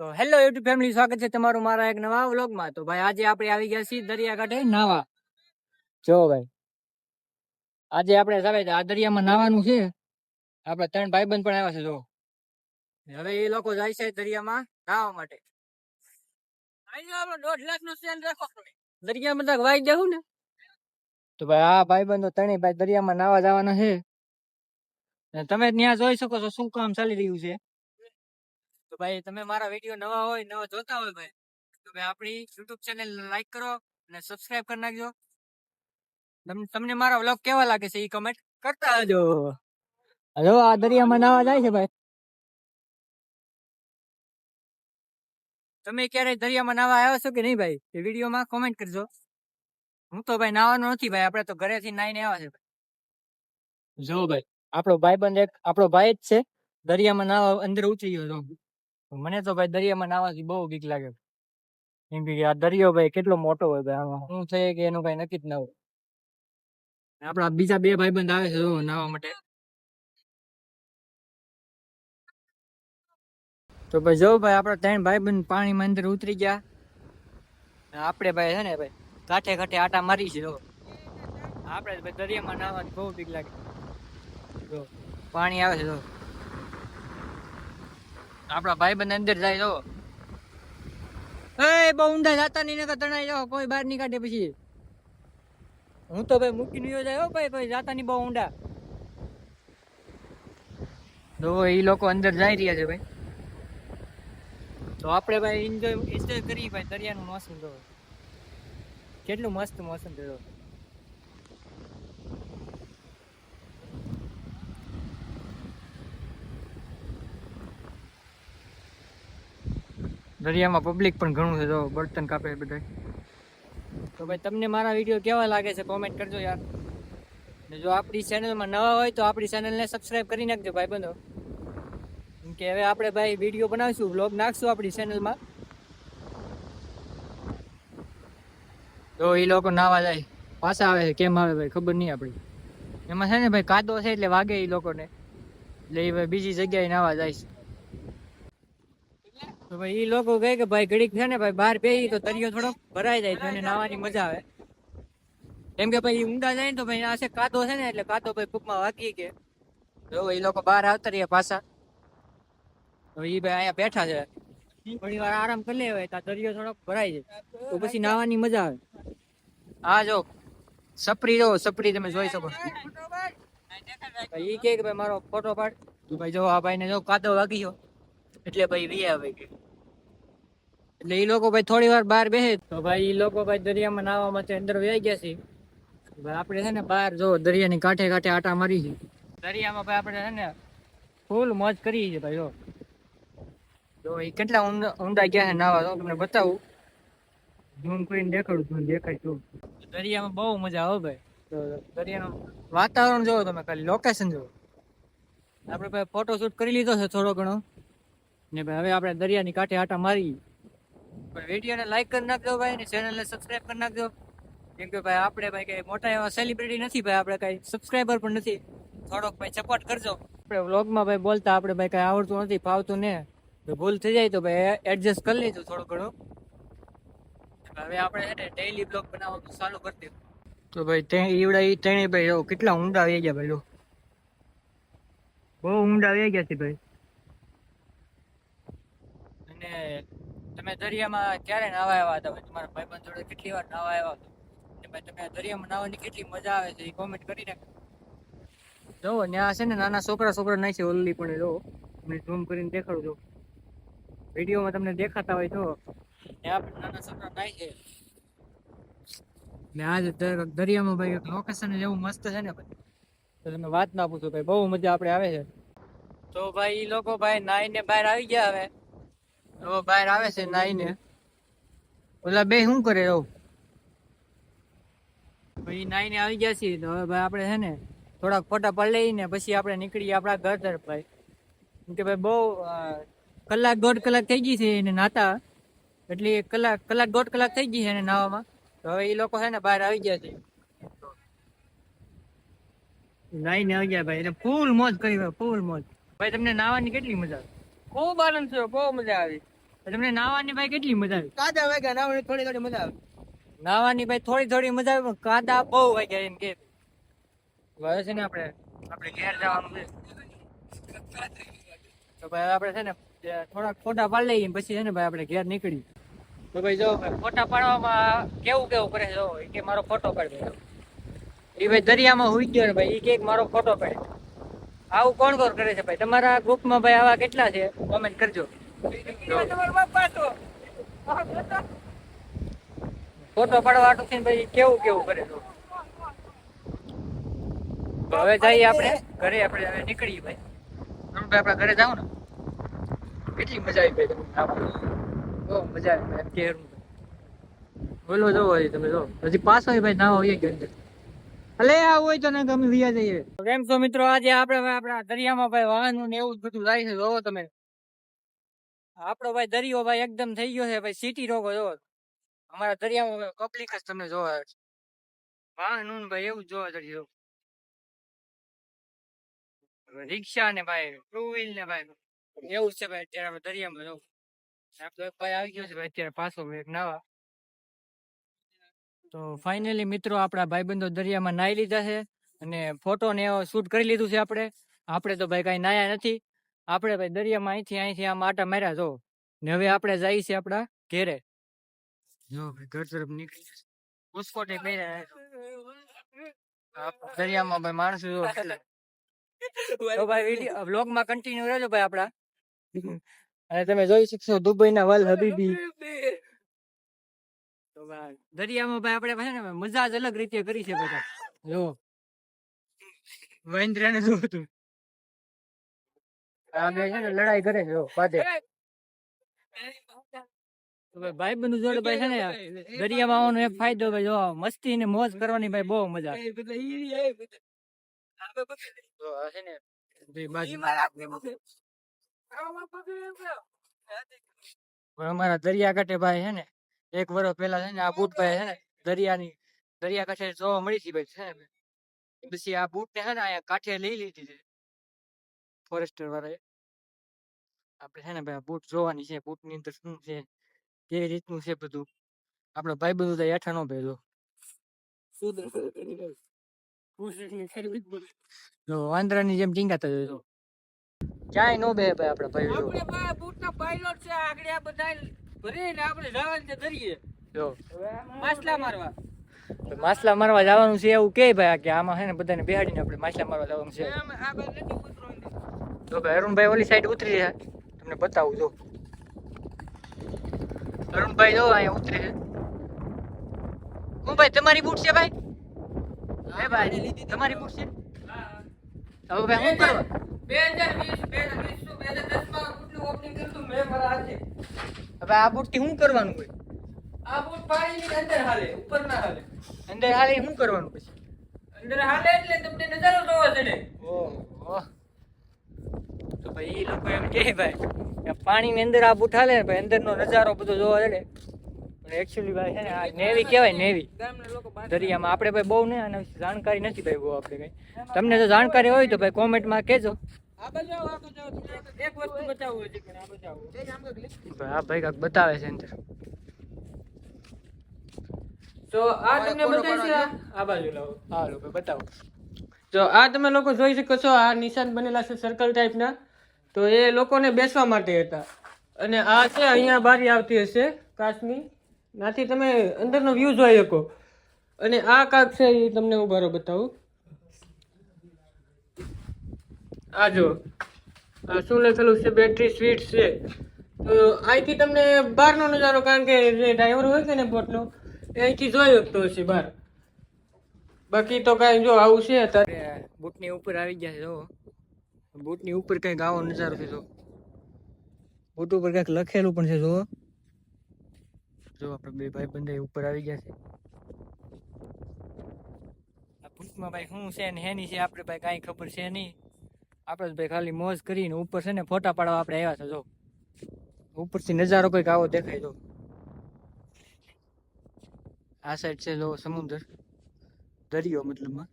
તો hello YouTube family, સ્વાગત છે તમારું મારા એક નવા વ્લોગમાં. તો ભાઈ, આજે આપણે આવી ગયા છીએ દરિયાકાંઠે નાવા. જો ભાઈ, આજે આપણે સાહેબ, આ દરિયામાં નાવાનું છે. આપણે ત્રણ ભાઈબંધ પણ આવ્યા છે, જો. હવે એ લોકો જાય છે દરિયામાં નાવા માટે. દોઢ લાખનું સેલ રાખો. દરિયામાં તો વાઈ જવું ને. તો ભાઈ, આ ભાઈબંધો ત્રણેય ભાઈ દરિયામાં નાવા જવાના છે. તમે ત્યાં જોઈ શકો છો શું કામ ચાલી રહ્યું છે. તો ભાઈ, તમે મારા વીડિયો નવા હોય, નવા જોતા હોય ભાઈ, તો ભાઈ આપણી યુટ્યુબ ચેનલ લાઈક કરો અને સબસ્ક્રાઇબ કરી નાખજો. તમને મારા વ્લોગ કેવા લાગે છે એ કમેન્ટ કરતા હજો હલો, આ દરિયામાં નાવા જાય છે ભાઈ. તમે ક્યારે દરિયામાં નાવા આવ્યા છો કે નહીં ભાઈ? એ વિડીયોમાં કોમેન્ટ કરજો. હું તો ભાઈ નાવાનો નથી ભાઈ, આપણે તો ઘરેથી નાઈને આવ્યા છે ભાઈ. જો ભાઈ, આપણો ભાઈબંધ એક, આપણો ભાઈ જ છે. દરિયામાં નાવા અંદર ઉતરી ગયો મને તો ભાઈ દરિયામાં નાવાથી બહુ બીક લાગે. એમ કે આ દરિયો ભાઈ કેટલો મોટો હોય ભાઈ, આમાં શું છે કે એનું કઈ નક્કી જ ના હોય. આપડા બીજા બે ભાઈબંધ આવે છે નાવા માટે. તો ભાઈ જો ભાઈ આપડા ત્રણ ભાઈબંધ પાણીમાં અંદર ઉતરી ગયા. આપણે ભાઈ છે ને ભાઈ કાંઠે કાંઠે આટા મારી છે આપણે ભાઈ દરિયામાં નાવાની બહુ બીક લાગે. જો, પાણી આવે છે, જો. આપણા ભાઈબંધ અંદર જાય તો. એ, બહુ ઊંડા જાતા નહીં, નકર તણાઈ જાઓ, કોઈ બહાર નહીં કાઢે પછી. હું તો ભાઈ મૂકીને નહીં જાય ભાઈ, કોઈ જાતા નહીં બહુ ઊંડા તો એ લોકો અંદર જઈ રહ્યા છે ભાઈ. તો આપણે ભાઈ એન્જોય એન્જોય કરીએ ભાઈ, દરિયાનું મોસમ તો. કેટલું મસ્ત મોસમ છે દરિયામાં પબ્લિક પણ ઘણું છે, જો બર્તન કાપે બધા તો ભાઈ, તમને મારા વીડિયો કેવા લાગે છે? કોમેન્ટ કરજો યાર. ને જો આપણી ચેનલમાં નવા હોય તો આપણી ચેનલને સબસ્ક્રાઈબ કરી નાખજો ભાઈ બંધો કે હવે આપણે ભાઈ વીડિયો બનાવીશું વ્લોગ નાખશું આપણી ચેનલમાં તો એ લોકો નાવા જાય. પાછા આવે કેમ આવે ભાઈ? ખબર નહીં આપણી. એમાં છે ને ભાઈ, કાદો છે એટલે વાગે એ લોકોને. એટલે એ બીજી જગ્યાએ નાવા જાય તો ભાઈ એ લોકો કહે કે ભાઈ ઘડીક છે ને ભાઈ બહાર પેઈ તો તરિયો થોડો ભરાઈ જાય તો એને નાવાની મજા આવે. કેમ કે ભાઈ ઊંડા જાય ને તો ભાઈ આ છે કાદો છે ને એટલે કાદો ભાઈ પગમાં વાગી કે. તો એ લોકો બહાર આવતા રહ્યા પાછા. તો એ ભાઈ અહીંયા બેઠા છે. થોડી વાર આરામ કરી લે હોય તો દરિયો થોડોક ભરાઈ જાય. તો પછી નાવાની મજા આવે. હા જો, સપરી જો, સપરી તમે જોઈ શકો. એ કે ભાઈ મારો ફોટો પાડ. તો ભાઈ જો આ ભાઈને જો કાદો વાગી ગયો. એટલે ભાઈ વી આવે કે એટલે એ લોકો ભાઈ થોડી વાર બહાર બેસે તો ભાઈ એ લોકો ભાઈ દરિયામાં નાહવા માટે અંદર વહી ગયા છે. ભાઈ આપણે છે ને બહાર જો દરિયાની કાંઠે કાંઠે આટા મારી છે. દરિયામાં ભાઈ આપણે છે ને ફૂલ મોજ કરી છે ભાઈ, જો. જો એ કેટલા ઊંડા ઊંડા ગયા છે નાવા તો તમને બતાવું. ઝૂમ કરીને દેખાડું ઝૂમ દેખાય તો. દરિયામાં બહુ મજા આવે ભાઈ. તો દરિયાનું વાતાવરણ જોવો તમે ખાલી લોકેશન જોવો. આપણે ભાઈ ફોટો શૂટ કરી લીધો છે થોડો ઘણો. ને ભાઈ હવે આપણે દરિયાની કાંઠે આટા મારી પણ વિડીયોને લાઈક કરી નાખજો ભાઈ ને ચેનલને સબસ્ક્રાઈબ કરી નાખજો. કેમ કે ભાઈ આપણે ભાઈ કઈ મોટા એવા સેલિબ્રિટી નથી ભાઈ, આપણે કઈ સબસ્ક્રાઇબર પણ નથી. થોડોક ભાઈ સપોર્ટ કરજો. આપણે વ્લોગમાં ભાઈ બોલતા આપણે ભાઈ કઈ આવડતું નથી, ફાવતું ને. ભૂલ થઈ જાય તો ભાઈ એડજસ્ટ કરી લેજો થોડું ઘણું. હવે આપણે ડેઈલી બ્લોગ બનાવવાનું ચાલુ કરી દઈશું તો ભાઈ તે ઈવડા ઈ ત્રણેય ભાઈ કેટલા ઊંડા આવી ગયા ભાઈ લો બહુ ઊંડા આવી ગયા છે ભાઈ. અને તમે દરિયામાં ક્યારે નાવા આવ્યા હતા? ભાઈ તમારા ભાઈબંધ જોડે કેટલી વાર નાવા આવ્યા હતા? અને ભાઈ તમે દરિયામાં નાવાની કેટલી મજા આવે છે એ કોમેન્ટ કરી નાખો જો ત્યાં છે ને નાના છોકરા છોકરા નાય છે ઓલી પણ જો મેં ઝૂમ કરીને દેખાડું છું વિડીયોમાં તમને દેખાતા હોય તો. ત્યાં આપણે નાના છોકરા નાય છે. ને આજે દર- દરિયામાં ભાઈ લોકેશન એવું મસ્ત છે ને ભાઈ. તો તમે વાત ના પૂછો ભાઈ બહુ મજા આપણે આવે છે. તો ભાઈ એ લોકો ભાઈ નાઈને બહાર આવી ગયા હવે. તો બહાર આવે છે નાઈને. ઓલા બે શું કરે એવું ભાઈ નાઈને આવી ગયા છીએ હવે ભાઈ આપણે છે ને થોડાક ફોટા પડ લઈને પછી આપણે નીકળીએ આપણા ઘર તરફ. ભાઈ કેમ કે ભાઈ બહુ કલાક દોઢ કલાક થઈ ગઈ છે એને નાતા. એટલે કલાક કલાક દોઢ કલાક થઈ ગઈ છે એને નાવામાં. તો હવે એ લોકો છે ને બહાર આવી ગયા છે. નાઈને આવી ગયા ભાઈ. એટલે ફૂલ મોજ કરી ફૂલ મોજ. ભાઈ, તમને નાવાની કેટલી મજા આવે? ખૂબ આનંદ થયો, બહુ મજા આવી. તમને નાવાની ભાઈ કેટલી મજા આવી? કાદા વાગ્યા નાવાની થોડી થોડી મજા આવે. નાવાની ભાઈ થોડી થોડી મજા આવી પણ કાદા બહુ વાગ્યા એમ કે. હવે છે ને આપણે આપણે ઘેર જવાનું છે. તો ભાઈ આપણે છે ને થોડાક ફોટા પાડી લઈએ પછી છે ને ભાઈ આપણે ઘેર નીકળી તો ભાઈ જો ફોટા પાડવામાં કેવું કેવું કરે છે જો ઈ કે મારો ફોટો પાડી દે એ ભાઈ દરિયામાં હુઈ ગયો ને ભાઈ એ કે મારો ફોટો પાડે. આવું કોણ કોણ કરે છે ભાઈ? તમારા ગ્રુપમાં ભાઈ આવા કેટલા છે? કોમેન્ટ કરજો. ફોટો પાડવા છે ભાઈ કેવું કેવું કરે તો? હવે જઈએ આપણે, ઘરે આપણે હવે નીકળીએ ભાઈ. તમે ભાઈ આપણા ઘરે જાવ ને, કેટલી મજા આવી ભાઈ? બહુ મજા આવી ભાઈ કેરનું બોલો, જો હજી તમે જો. હજી પાછો ભાઈ ના હોય કે અંદર અલે, આ હોય તો ના ગમે વિયા જઈએ. કેમ છો મિત્રો, આજે આપણે આપણા દરિયામાં ભાઈ વાહન ને એવું બધું જાય છે, જોવો તમે. આપણો ભાઈ દરિયો ભાઈ એકદમ થઈ ગયો છે ભાઈ સિટી રોગો જો અમારા દરિયામાં પબ્લિક જ તમને જોવા વાહન ભાઈ એવું જોવા દરિયો રિક્ષા ને ભાઈ ટુ વ્હીલ ને ભાઈ, એવું છે ભાઈ અત્યારે દરિયામાં જવું. ભાઈ આવી ગયો છે અત્યારે પાછો એક નાવા. તો ફાઇનલી મિત્રો આપણા ભાઈબંધો દરિયામાં નાહી લીધા છે. અને ફોટો ને શૂટ કરી લીધું છે આપણે. આપણે તો ભાઈ કઈ નાયા નથી. આપણે ભાઈ દરિયામાં અહીંથી અહીંથી આમ આટા માર્યા જો. ને હવે આપણે જઈએ છીએ આપણા ઘેરે. જો ભાઈ ઘર તરફ નીકળી ઉસકોટે છે. દરિયામાં ભાઈ માણસો જો. તો ભાઈ વીડિયો વ્લોગમાં કન્ટિન્યુ રહેજો ભાઈ આપણા. અને તમે જોઈ શકશો દુબઈના વલ હબીબી. દરિયામાં ભાઈ આપણે ને મજા જ અલગ રીતે કરી છે બધા. જો. મહેન્દ્રને જો તું આ છે ને લડાઈ કરે છે પાછે ભાઈ ભાઈ બંધ જોડે ભાઈ છે ને દરિયામાં આવવાનો એક ફાયદો ભાઈ જો મસ્તી ને મોજ કરવાની ભાઈ બહુ મજા અમારા દરિયા કાંઠે ભાઈ છે ને એક વર્ષ પેલા છે ને આ બૂટ ભાઈ છે ને દરિયાની દરિયા કાંઠે જોવા મળી હતી ભાઈ છે ને પછી આ બૂટ ને છે ને અહીંયા કાંઠે લઈ લીધી છે. ફોરેસ્ટર વાળાએ આપણે છે ને ભાઈ બૂટ જોવાની છે બૂટની અંદર શું છે કેવી રીતનું છે બધું. આપણો ભાઈ બધું તો હેઠા નો ભેલો જો વાંદરાની જેમ ટીંગાતા જોયો ક્યાંય નો બે ભાઈ આપડે ભાઈ જો. આપણે બા બૂટના પાયલોટ છે આગળ આ બધા ભરીને આપણે જવાનું છે ધરીએ. જો. માછલા મારવા. માછલા મારવા જવાનું છે એવું કે ભાઈ કે આમાં છે ને બધાને બેહાડીને આપણે માછલા મારવા જવાનું છે. ભાઈ અરુણભાઈ ઓલી સાઈડ ઉતરી છે તમને બતાવું જો. અરુણભાઈ જો અહીંયા ઉતરે છે. હું ભાઈ તમારી બૂટ છે ભાઈ? હે ભાઈ તમારી બૂટ છે? હવે ભાઈ શું કરવા બે હજાર વીસ બે હજાર વીસ બે હજાર દસમાં બૂટનું ઓપનિંગ કર્યું હતું મેં મારા આજે હવે આ બૂટથી શું કરવાનું હોય? આ બૂટ પાણીની અંદર હાલે ઉપર ના હાલે. અંદર હાલે શું કરવાનું પછી? અંદર હાલે એટલે તમને નજારો જોવો છે ને ઓહો. તો એ લોકો એમ કે ભાઈ પાણીની અંદર આ બૂટ હાલે ને ભાઈ અંદરનો નજારો બધો જોવા જડે પણ એકચ્યુઅલી ભાઈ છે ને આ નેવી કહેવાય નેવી દરિયામાં આપણે ભાઈ બહુ ને આના વિશે જાણકારી નથી ભાઈ બહુ આપણે કઈ. તમને જો જાણકારી હોય તો ભાઈ કોમેન્ટમાં કહેજો. આ. ભાઈ આ બતાવે છે અંદર. તો આ તમને બતાવી છે? આ બાજુ લાવો. હા લોકો બતાવો. તો આ તમે લોકો જોઈ શકો છો આ નિશાન બનેલા છે સર્કલ ટાઈપના તો એ લોકોને બેસવા માટે હતા. અને આ છે અહીંયા બારી આવતી હશે કાચની નાથી તમે અંદરનો વ્યૂ જોઈ શકો. અને આ કાક છે એ તમને હું બારો બતાવું. આ જો. આ શું લખેલું છે? બેટરી સ્વીટ છે. તો અહીંથી તમને બહારનો નજારો, કારણ કે જે ડ્રાઈવર હોય છે ને બોટનો, એ અહીંથી જોઈ શકતો હશે બહાર. બાકી તો કાંઈ જો આવું છે, અત્યારે. બુટની ઉપર આવી ગયા જો. બૂટની ઉપર કંઈક આવો નજારો છે, જો. બૂટ ઉપર કંઈક લખેલું પણ છે, જો. જો, આપણે બે ભાઈ બંધ ઉપર આવી ગયા છે. આ બૂટમાં ભાઈ શું છે ને હેની છે? આપણે ભાઈ કાંઈ ખબર છે નહીં. આપણે ભાઈ ખાલી મોજ કરીને ઉપર છે ને ફોટા પાડવા આપણે આવ્યા છે, જો. ઉપરથી નજારો કંઈક આવો દેખાય, જો. આ સાઈડ છે, જો, સમુદ્ર. દરિયો મતલબમાં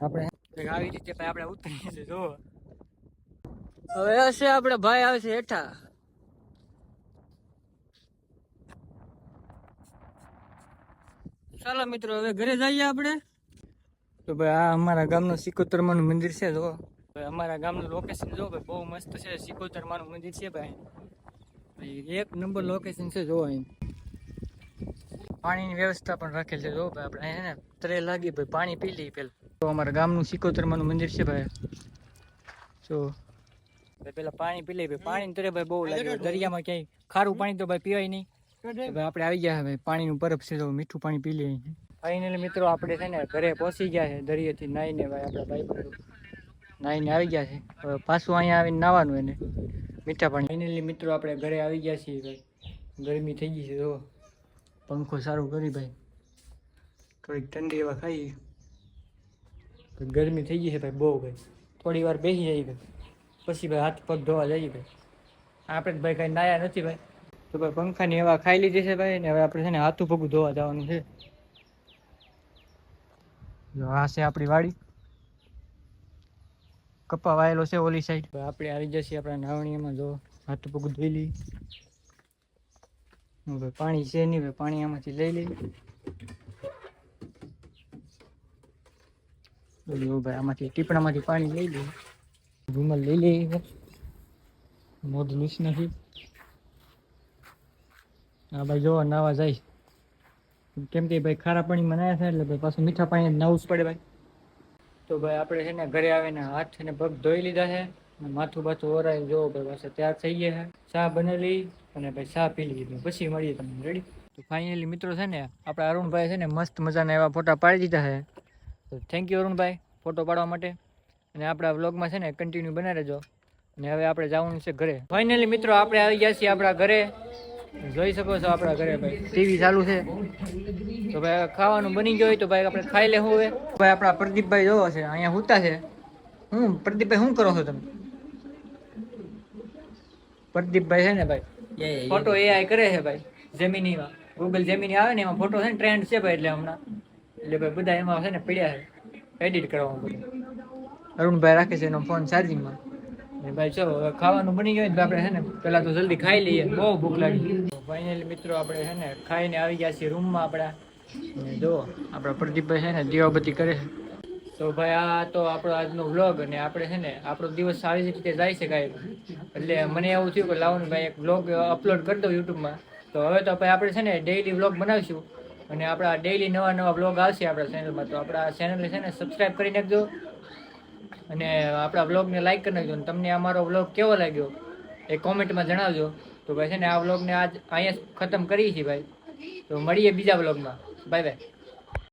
આપણે આવી રીતે ભાઈ આપણે ઉતરીએ છીએ જો હવે હશે આપણે ભાઈ આવશે હેઠા. ચાલો મિત્રો, હવે ઘરે જઈએ આપણે. તો ભાઈ આ અમારા ગામનું સિકોતરમાનું મંદિર છે જો ભાઈ અમારા ગામનું લોકેશન જો ભાઈ, બહુ મસ્ત છે સિકોતરમાનું મંદિર છે ભાઈ. એક નંબર લોકેશન છે જો અહીં. પાણીની વ્યવસ્થા પણ રાખેલ છે જો ભાઈ, આપણે એને ત્રે લાગી, ભાઈ, પાણી પી લઈ પેલા તો અમારા ગામનું સિકોતરમાનું મંદિર છે ભાઈ. જો. પેલા પાણી પી લઈએ પાણી તરે ભાઈ બહુ લાગે. દરિયામાં ક્યાંય ખારું પાણી તો ભાઈ પીવાય નહીં. તો ભાઈ આપણે આવી ગયા ભાઈ પાણીનું બરફ છે તો મીઠું પાણી પી લઈએ. ફાઇનલી મિત્રો આપણે છે ને ઘરે પહોંચી ગયા છે દરિયેથી નાહીને ભાઈ આપણા ભાઈ નાહીને આવી ગયા છે. હવે પાછું અહીંયા આવીને નાવાનું એને. મીઠા પાણી. ફાઇનલી મિત્રો આપણે ઘરે આવી ગયા છીએ ભાઈ. ગરમી થઈ ગઈ છે તો પંખો સારું કરી ભાઈ. થોડીક ઠંડી એવા ખાઈ ગરમી થઈ ગઈ છે ભાઈ, બહુ ભાઈ થોડી વાર બેસી જઈએ ભાઈ. પછી ભાઈ હાથ પગ ધોવા જઈએ ભાઈ. આપણે ભાઈ કાંઈ નાયા નથી ભાઈ. તો ભાઈ પંખાની હવા ખાઈ લીધી છે ભાઈ, ને હવે આપણે છે ને હાથું પગું ધોવા જવાનું છે. જો આ છે આપણી વાડી. કપા વાયેલો છે ઓલી સાઈડ આપણે આવી જશે આપણા નાવણીમાં જો હાથ પગું ધોઈ લઈ હવે પાણી છે નહીં પાણી આમાંથી લઈ લઈ જો આમાંથી ટીપણામાંથી પાણી લઈ લઈ રૂમાલ લઈ લઈએ મોઢ લૂસ નથી હા ભાઈ જો નાવા જાય. કેમ ભાઈ, ખારા પાણીમાં નાયા થાય એટલે પાછું મીઠા પાણી નાવું જ પડે ભાઈ. તો ભાઈ, આપણે છે ને ઘરે આવીને હાથ અને પગ ધોઈ લીધા છે માથું બાથું ઓરાઈ જો ભાઈ, પાછા તૈયાર થઈ ગયા છે. ચા બનેલી અને ભાઈ, ચા પી લીધી. પછી મળીએ તમને રેડી તો ફાઇનલી મિત્રો છે ને, આપણા અરુણભાઈ છે ને મસ્ત મજાના એવા ફોટા પાડી દીધા છે. તો થેન્ક યુ અરુણભાઈ ફોટો પાડવા માટે. અને આપણા વ્લોગમાં છે ને કન્ટિન્યુ બના રહેજો. અને હવે આપણે જવાનું છે ઘરે. ફાઇનલી મિત્રો આપણે આવી ગયા છીએ આપણા ઘરે. જોઈ શકો છો આપણા ઘરે ભાઈ. ટીવી ચાલુ છે. તો ભાઈ ખાવાનું બની ગયું હોય તો ભાઈ આપણે ખાઈ લેવું હવે. ભાઈ આપણા પ્રદીપભાઈ જોવો છે અહીંયા હુતા છે. હું પ્રદીપભાઈ શું કરો છો તમે? પ્રદીપભાઈ છે ને ભાઈ? ફોટો એઆઈ કરે છે ભાઈ જેમિનીમાં ગૂગલ જેમિની આવે ને એમાં ફોટો છે ને ટ્રેન્ડ છે ભાઈ એટલે હમણાં. એટલે ભાઈ બધા એમાં છે ને પડ્યા છે. એડિટ કરવામાં બધું અરુણભાઈ રાખે છે એનો ફોન ચાર્જિંગમાં ને ભાઈ ચલો હવે ખાવાનું બની ગયું ને તો આપણે છે ને પહેલાં તો જલ્દી ખાઈ લઈએ. બહુ ભૂખ લાગી. ફાઇનલી મિત્રો આપણે છે ને ખાઈને આવી ગયા છીએ રૂમમાં આપણા. ને જો આપણા પ્રદીપભાઈ છે ને દીવાબત્તી કરે છે. તો ભાઈ આ તો આપણો આજનો વ્લોગ અને આપણે છે ને આપણો દિવસ સારી રીતે જાય છે કાંઈ. એટલે મને એવું થયું કે લાવવાનું ભાઈ એક વ્લોગ અપલોડ કરી દઉં યુટ્યુબમાં તો હવે તો ભાઈ આપણે છે ને ડેઈલી વ્લોગ બનાવીશું. અને આપણા ડેઈલી નવા નવા વ્લોગ આવશે આપણા ચેનલમાં તો આપણા ચેનલને છે ને સબસ્ક્રાઈબ કરી નાખજો. અને આપણા વ્લોગને લાઈક કરી નાખજો. અને તમને અમારો વ્લોગ કેવો લાગ્યો એ કોમેન્ટમાં જણાવજો. તો ભાઈ છે ને આ વ્લોગને આજ અહીંયા ખતમ કરીએ છીએ ભાઈ. તો મળીએ બીજા વ્લોગમાં બાય બાય